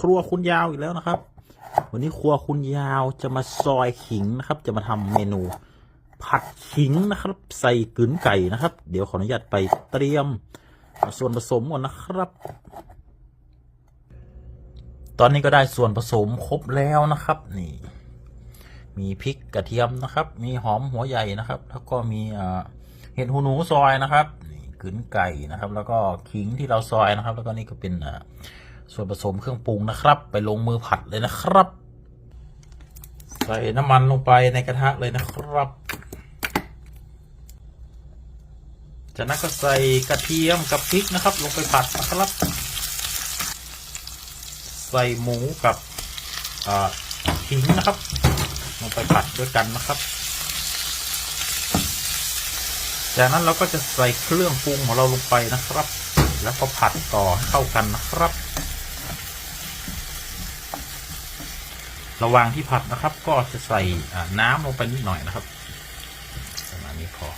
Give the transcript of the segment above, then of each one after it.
ครัวคุณยาวอีกแล้วนะครับ วันนี้ครัวคุณยาวจะมาซอยขิงนะครับ จะมาทำเมนู ผัดขิงนะครับ ใส่กึ๋นไก่นะครับ เดี๋ยวขออนุญาตไปเตรียมส่วนผสมก่อนนะครับ ตอนนี้ก็ได้ส่วนผสมครบแล้วนะครับ นี่ มีพริกกระเทียมนะครับ มีหอมหัวใหญ่นะครับ แล้วก็มีเห็ดหูหนูซอยนะครับนี่กึ๋นไก่นะครับ แล้วก็ขิงที่เราซอยนะครับ แล้วก็นี่ก็เป็นอ่อ ส่วนผสมเครื่องปรุงนะครับ ไปลงมือผัดเลยนะครับ ใส่น้ำมันลงไปในกระทะเลยนะครับ จากนั้นก็ใส่กระเทียมกับพริกนะครับ ลงไปผัดนะครับ ใส่หมูกับขิงนะครับ ลงไปผัดด้วยกันนะครับจากนั้นเราก็จะใส่เครื่องปรุงของเราลงไปนะครับ แล้วก็ผัดต่อให้เข้ากันนะครับ ระหว่างที่ผัดนะครับ ก็จะใส่น้ำลงไปนิดหน่อยนะครับประมาณนี้พอ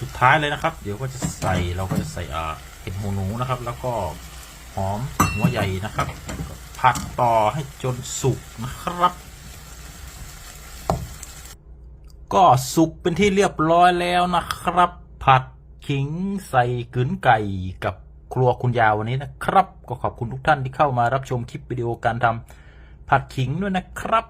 สุดท้ายเลยนะครับ เดี๋ยวก็จะใส่เราก็จะใส่เห็ดหูหนูนะครับ แล้วก็หอมหัวใหญ่นะครับ ผัดต่อให้จนสุกนะครับ ก็สุกเป็นที่เรียบร้อยแล้วนะครับ ผัดขิงใส่กึ๋นไก่กับ ครัวคุณยาววันนี้นะครับ ก็ขอบคุณทุกท่านที่เข้ามารับชมคลิปวิดีโอการทำผัดขิงด้วยนะครับ